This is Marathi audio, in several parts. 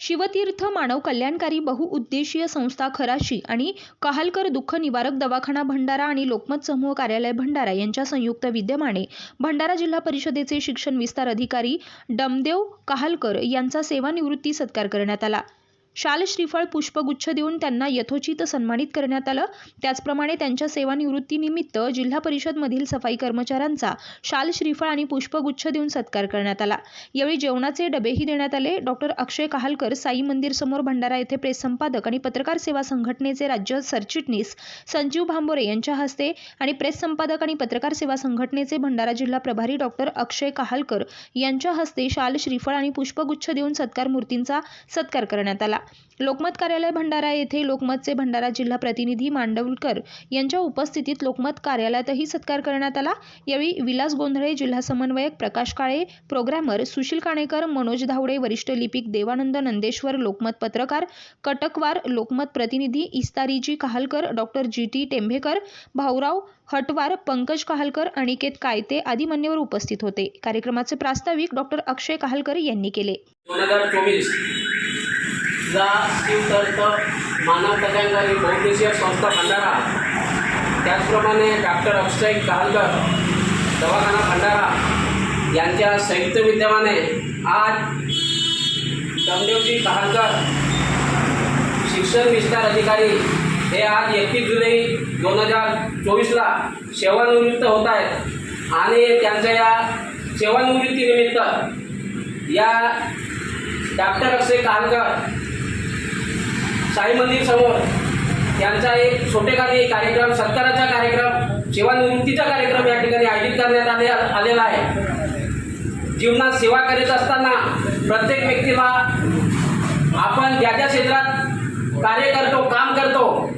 शिवतीर्थ मानव कल्याणकारी बहुउद्देशीय संस्था खराशी आणि कहालकर दुःख निवारक दवाखाना भंडारा आणि लोकमत समूह कार्यालय भंडारा यांच्या संयुक्त विद्यमाने भंडारा जिल्हा परिषदेचे शिक्षण विस्तार अधिकारी डमदेव कहालकर यांचा सेवानिवृत्ती सत्कार करण्यात आला. शाल श्रीफळ पुष्पगुच्छ देऊन त्यांना यथोचित सन्मानित करण्यात आलं. त्याचप्रमाणे त्यांच्या सेवानिवृत्तीनिमित्त जिल्हा परिषदमधील सफाई कर्मचाऱ्यांचा शाल श्रीफळ आणि पुष्पगुच्छ देऊन सत्कार करण्यात आला. यावेळी जेवणाचे डबेही देण्यात आले. डॉक्टर अक्षय कहालकर साई मंदिर समोर भंडारा येथे प्रेस संपादक आणि पत्रकार सेवा संघटनेचे राज्य सरचिटणीस संजीव भांबोरे यांच्या हस्ते आणि प्रेस संपादक आणि पत्रकार सेवा संघटनेचे भंडारा जिल्हा प्रभारी डॉक्टर अक्षय कहालकर यांच्या हस्ते शाल श्रीफळ आणि पुष्पगुच्छ देऊन सत्कार मूर्तींचा सत्कार करण्यात आला. लोकमत कार्यालय भंडारा येथे लोकमतचे भंडारा जिल्हा प्रतिनिधी मांडवलकर यांच्या उपस्थितीत लोकमत कार्यालयातही सत्कार करण्यात आला. यावेळी विलास गोंधळे जिल्हा समन्वयक प्रकाश काळे प्रोग्रॅमर सुशील काणेकर मनोज धावडे वरिष्ठ लिपिक देवानंद नंदेश्वर लोकमत पत्रकार कटकवार लोकमत प्रतिनिधी इस्तारीजी Kahalkar doctor G T Tembhekar Bhaurao Hatwar Pankaj Kahalkar Aniket Kayte आदी मान्यवर उपस्थित होते. कार्यक्रमाचे प्रास्ताविक डॉक्टर अक्षय कहालकर यांनी केले. जा शिवतर्थ मानव कल्याणकारी बहुउद्देशीय संस्था भंडारा. त्याचप्रमाणे डॉक्टर अक्षय कालकर दवाखाना भंडारा. यांच्या संयुक्त विद्यमाने आज दमदेवजी कहालकर शिक्षण विस्तार अधिकारी हे आज एकतीस जुलै दोन हजार चोवीसला सेवानिवृत्त होत आहेत. आणि त्यांच्या या सेवानिवृत्तीनिमित्त या डॉक्टर अक्षय कालकर साई मंदिर समोर यांचा एक छोटेखानी कार्यक्रम सत्काराचा कार्यक्रम सेवानिवृत्तीचा कार्यक्रम या ठिकाणी आयोजित करण्यात आले आलेला आहे. जीवनात सेवा करीत असताना प्रत्येक व्यक्तीला आपण ज्या ज्या क्षेत्रात कार्य करतो काम करतो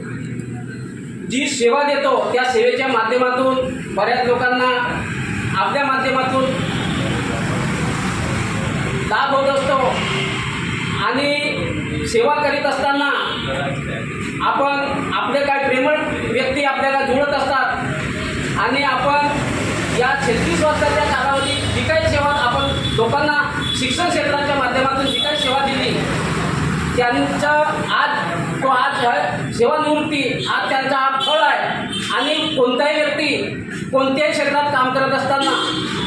जी सेवा देतो त्या सेवेच्या माध्यमातून बऱ्याच लोकांना आपल्या माध्यमातून लाभ होत असतो. आणि सेवा करीत असताना आपण आपले काय प्रेमळ व्यक्ती आपल्याला जुळत असतात आणि आपण या छत्तीस वर्षाच्या कालावधीत जी काही सेवा आपण लोकांना शिक्षण क्षेत्राच्या माध्यमातून जी काही सेवा दिली त्यांचा आज तो आज आहे सेवानिवृत्ती. आज त्यांचा हा फळ आहे. आणि कोणताही व्यक्ती कोणत्याही क्षेत्रात काम करत असताना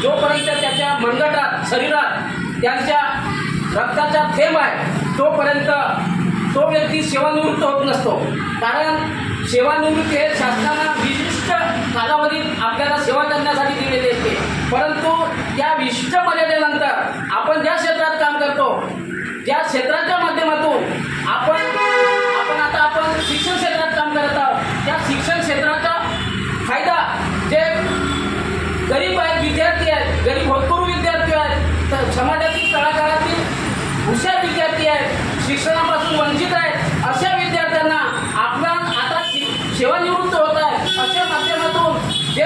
जोपर्यंत त्याच्या मनगटात शरीरात त्यांच्या रक्ताचा थेंब आहे तोपर्यंत तो व्यक्ती सेवानिवृत्त होत नसतो. कारण सेवानिवृत्ती हे शासनाला विशिष्ट कालावधीत आपल्याला सेवा करण्यासाठी दिलेली असते. परंतु त्या विशिष्ट जे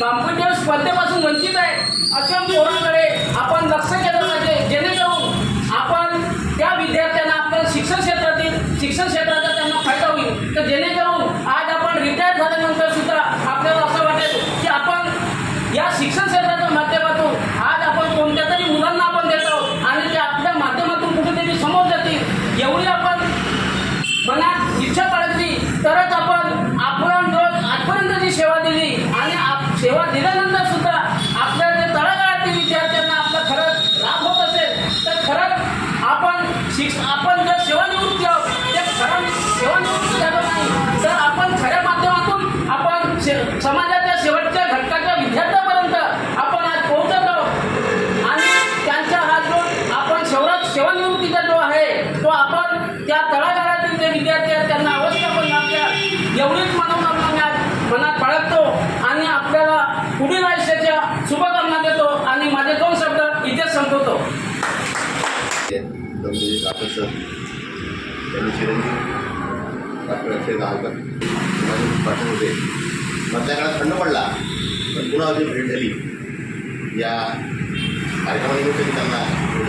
कॉम्प्युटर स्पर्धेपासून वंचित आहे. अशा पोरांकडे आपण लक्ष केलं पाहिजे. जेणेकरून आपण त्या विद्यार्थ्यांना आपल्या शिक्षण क्षेत्रातील शिक्षण क्षेत्रात त्यांना फायदा होईल तर जेणेकरून आज आपण रिटायर झाल्यानंतर सुद्धा आपल्याला असं वाटेल की आपण या शिक्षण क्षेत्राच्या माध्यमातून आज आपण कोणत्या तरी मुलांना आपण देतो आणि ते आपल्या माध्यमातून कुठेतरी समोर जातील एवढी आपण मनात इच्छा बाळगली तरच आपण आपण रोज आजपर्यंत जी सेवा दिली आणि आप सेवा दिल्यानंतर सुद्धा आपल्या जे तळागाळातील विद्यार्थ्यांना आपला खरंच लाभ होत असेल तर खरंच आपण शिक्ष आपण जर सेवानिवृत्ती आहोत ते खरं सेवानिवृत्ती झालो नाही तर आपण खऱ्या माध्यमातून आपण समाज म्हणजे संजय राठोड सर त्यांनी चिरंजीव डॉक्टर अक्षय गावकर पाठवून होते. मधल्या काळात खंड पडला पण पुन्हा अजून भेट झाली. या कार्यक्रमानिमित्त मी त्यांना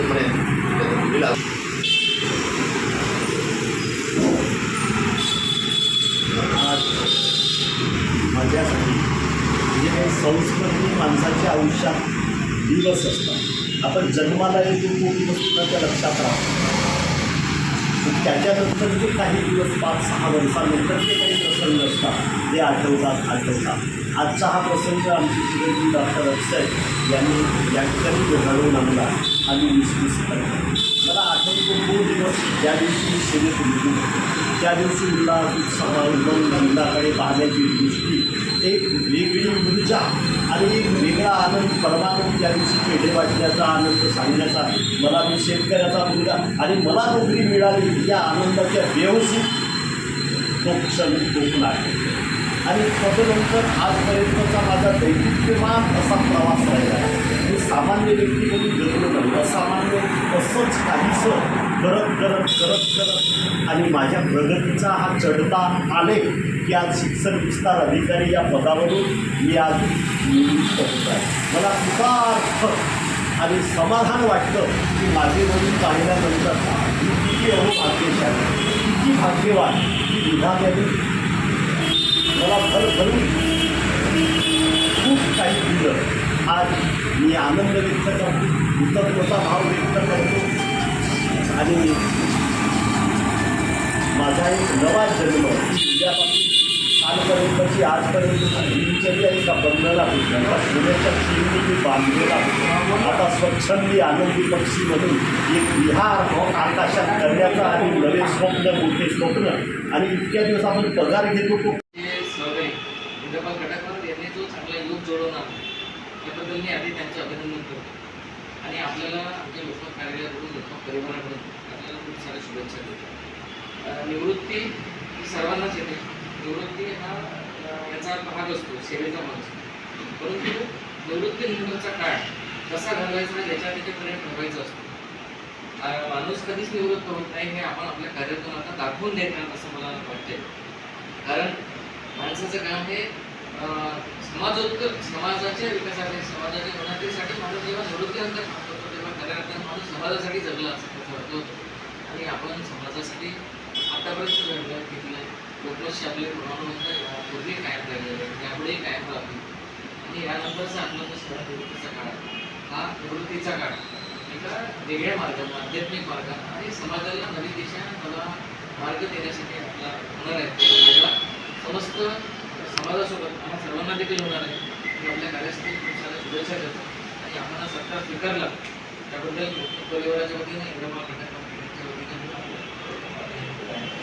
म्हणेन त्यांना मुलीला माझ्यासाठी म्हणजे संस्कृती माणसाच्या आयुष्यात दिवस असतात आपण जन्माला येतो कोणी दिवस लक्षात राहतो. त्याच्यानंतर जे काही दिवस पाच सहा वर्षानंतर जे काही प्रसंग असतात ते आठवतात आठवतात. आजचा हा प्रसंग आमचे चिरंजीव डॉक्टर अक्षय यांनी या ठिकाणी घडवून आणला. आणि वीस मला आठवतो तो दिवस ज्या दिवशी मी सेवेत होतो. त्या दिवशी उल्हास उत्साह उमंग आनंदाकडे पाहण्याची दृष्टी एक वेगळी ऊर्जा आणि वेगळा आनंद परमानंद त्या दिवशी पेढे वाटण्याचा आनंद सांगण्याचा मला मी शेतकऱ्याचा मुलगा आणि मला नोकरी मिळाली या आनंदाच्या व्यवस्थित तो क्षण कोकण आहे आणि तदनंतर आजपर्यंतचा माझा दैदिप्यमान असा प्रवास राहिला. आहे मी सामान्य व्यक्ती म्हणून जगलो नाही. असामान्य असंच काहीसं करत करत करत करत आणि माझ्या प्रगतीचा हा चढता आले की आज शिक्षण विस्तार अधिकारी या पदावरून मी आज निवृत्त होत आहे. मला कृतार्थ आणि समाधान वाटतं की माझे म्हणून पाहिल्यानंतर मी किती अहो भाग्यशाली. किती भाग्यवान की विधात्याने मला भरभरून खूप काही दिलं. आज मी आनंद व्यक्त करतो कृतज्ञता भाव व्यक्त करतो आणि माझा एक नवा जन्म उद्यापासून कालपर्यंतची आजपर्यंत दिनचर्या एका बंधनाला होती. सोन्याच्या मी बांधलेला आता स्वच्छंदी आनंदी पक्षी म्हणून एक विहार आकाशात करण्याचा आणि नवे स्वप्न मोठे स्वप्न आणि इतक्या दिवस आपण पगार घेतो तो. यांनी जो चांगला योग जोडवला त्याबद्दल मी आधी त्यांचं अभिनंदन करतो. आणि आपल्याला आमच्या लोकमत कार्यालयाकडून लोकमत परिवाराकडून आपल्याला खूप साऱ्या शुभेच्छा देतो. निवृत्ती सर्वांनाच येते. निवृत्ती हा याचा भाग असतो सेवेचा भाग असतो. परंतु निवृत्तीनंतरचा काळ कसा घालवायचा याच्या त्याच्यापर्यंत ठरवायचा असतो. माणूस कधीच निवृत्त होत नाही हे आपण आपल्या कार्यातून आता दाखवून देणार असं मला वाटते कारण माणसाचं काम हे अं, समाजोत्तर समाजाच्या विकासासाठी समाजाच्या उन्नतीसाठी माणूस जेव्हा निवृत्तीनंतर काम करतो तेव्हा खऱ्या अर्थानं माणूस समाजासाठी जगला असं त्याचा अर्थ होतो. आणि आपण समाजासाठी आतापर्यंत घडलं घेतलं लोकलक्ष आपले प्रमाणबद्ध पूर्वी कायम राहिलेलं आहे कायम राहतील आणि यानंतरचा आपला जो निवृत्तीचा काळ हा निवृत्तीचा काळ एका वेगळ्या मार्गाने आध्यात्मिक मार्गाने आणि समाजाला नवी दिशा मला मार्ग देण्यासाठी आपला होणार आहे. तो समस्त समाजासोबत आम्हा सर्वांना देखील होणार आहे. मी आपल्या कार्यस्थित खूप साऱ्या शुभेच्छा देतो. आणि आम्हाला सरकार स्वीकारला. त्याबद्दल परिवाराच्या वतीने इंद्रपाल खटाकर यांच्या वतीने मी आपले आभार मानतो.